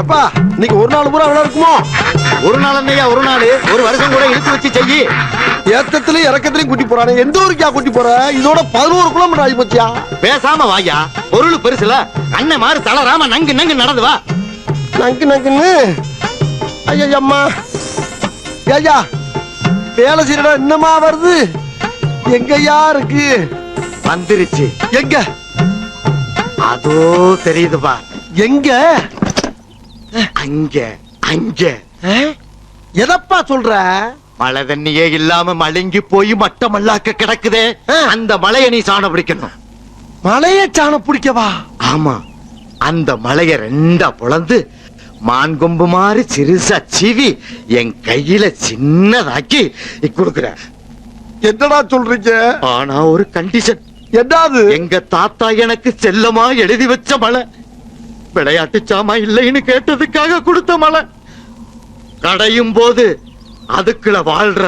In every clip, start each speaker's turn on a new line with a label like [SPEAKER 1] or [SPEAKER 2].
[SPEAKER 1] எப்பா இன்னைக்கு ஒரு நாள் பூரா விழா இருக்குமோ?
[SPEAKER 2] ஒரு நாள் என்னையா ஒரு நாள். ஒரு வருஷம் கூட இழுத்து வச்சு செய்யி.
[SPEAKER 1] ஏத்தத்திலயும் இறக்கத்திலயும் கூட்டி போறானே. எந்த ஊருக்கா கூட்டி போற? இதோட பதினோரு கிலோமீட்டர் ஆகி போச்சியா?
[SPEAKER 2] பேசாம வாயா. பொருள் பெருசுல அண்ணன் மாறு தளராம நங்கு நங்கு நடந்து வா.
[SPEAKER 1] நங்கு நங்குன்னு? ஐயா அம்மா ஐயா வேலை செய்யறா என்னமா வருது? எங்கயா இருக்கு?
[SPEAKER 2] வந்துருச்சு.
[SPEAKER 1] எங்க?
[SPEAKER 2] அதோ தெரியுதுப்பா.
[SPEAKER 1] எங்க?
[SPEAKER 2] அங்க அங்க.
[SPEAKER 1] எதப்பா சொல்ற?
[SPEAKER 2] மழை தண்ணியே இல்லாம மழுங்கி போய் மட்டமல்லாக்க கிடக்குதே. அந்த மலையை நீ சாண பிடிக்கணும்.
[SPEAKER 1] மலைய சாண பிடிக்கவா?
[SPEAKER 2] ஆமா. அந்த மலைய ரெண்டா பொளந்து மான் கொம்பு மாதிரி சிறுசா சீவி என் கையில சின்னதாக்கி கொடுக்குற.
[SPEAKER 1] என்னடா சொல்றீங்க?
[SPEAKER 2] ஆனா ஒரு கண்டிஷன்
[SPEAKER 1] என்னது?
[SPEAKER 2] எங்க தாத்தா எனக்கு செல்லமா எழுதி வச்ச மலை விளையாட்டு சாமா இல்லைன்னு கேட்டதுக்காக கொடுத்த மலை கடையும் போது அதுக்குள்ள வாழ்ற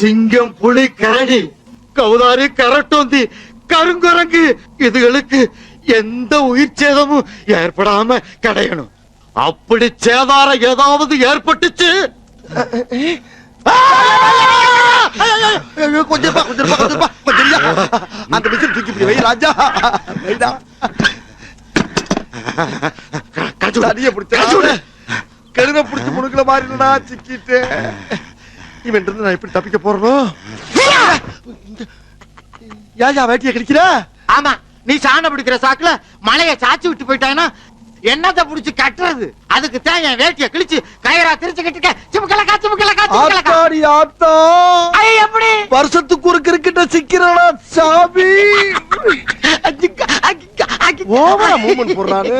[SPEAKER 2] சிங்கம் புலி கரடி கௌதாரி கரட்டோந்தி கருங்குரங்கு இதுகளுக்கு எந்த உயிர் சேதமும் ஏற்படாம கடையணும். அப்படி சேதாரம் ஏதாவது ஏற்பட்டுச்சு?
[SPEAKER 1] கொஞ்சம் கொஞ்சம் கொஞ்சம் அந்த மிஷின் தூக்கி வை ராஜா. தடிய பிடிச்ச
[SPEAKER 2] கஜு.
[SPEAKER 1] கழுத பிடிச்சு முடுக்கல இல்லடா, சிக்கிட்டு. இவன் இருந்து நான் எப்படி தப்பிக்க போறனோ? ஏயா வேட்டிய கிடைக்கிற?
[SPEAKER 2] ஆமா நீ சாண பிடிக்கிற சாக்குல மலைய சாச்சி விட்டு போயிட்டானா என்னத்தை புடிச்சு கட்டுறது? அதுக்கு தான் என் வேட்டிய கிழிச்சு கயிறா திரிச்சு கட்டிக்க சிமுக்கலக்கா சிமுக்கலக்கா சிமுக்கலக்கா
[SPEAKER 1] ஆத்தா.
[SPEAKER 2] எப்படி?
[SPEAKER 1] வருஷத்துக்கு ஒரு கிரிக்கெட்ட சிக்கிறடா சாமி. ஓவரா மூவ்மெண்ட் போடுறாரு.